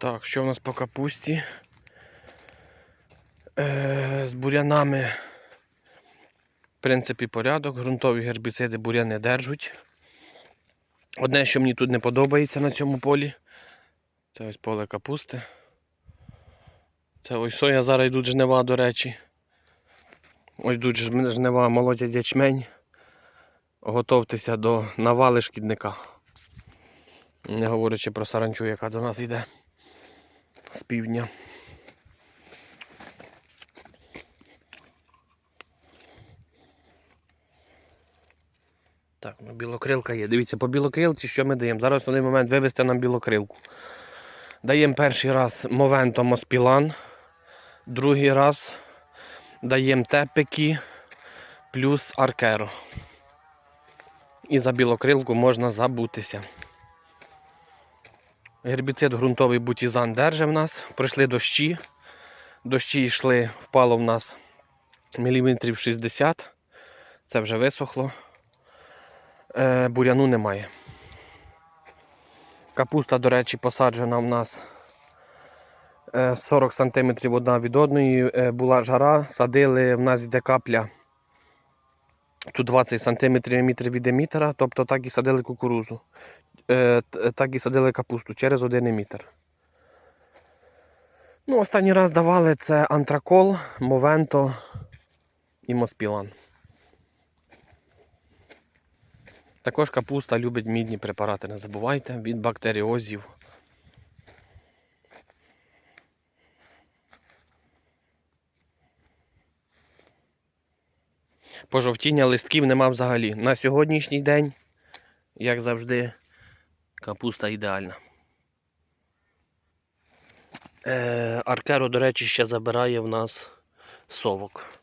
Так, що в нас по капусті? Е, з бурянами, в принципі, порядок. Грунтові гербіциди буряни держуть. Одне, що мені тут не подобається на цьому полі, це ось поле капусти. Це ось соя, зараз йдуть жнива, до речі. Ось йдуть жнива, молодять ячмень. Готовтеся до навали шкідника. Не говорячи про саранчу, яка до нас йде з півдня. Так, ну білокрилка є. Дивіться, по білокрилці що ми даємо? Зараз на момент вивезти нам білокрилку. Даємо перший раз Movento Моспілан, другий раз даємо тепики плюс аркеро. І за білокрилку можна забутися. Гербіцид ґрунтовий бутізан держи в нас. Пройшли дощі. Дощі йшли, впало в нас міліметрів 60. Це вже висохло. Е, буряну немає. Капуста, до речі, посаджена в нас е, 40 см одна від одної. Е, була жара, садили, в нас йде капля. Тут 20 см від емітера, тобто так і садили кукурузу. Е, так і садили капусту через один емітер. Ну, останній раз давали це антракол, Мовенто і Моспілан. Також капуста любить мідні препарати, не забувайте, від бактеріозів. Пожовтіння листків нема взагалі. На сьогоднішній день, як завжди, капуста ідеальна. Е, Аркеро, до речі, ще забирає в нас совок.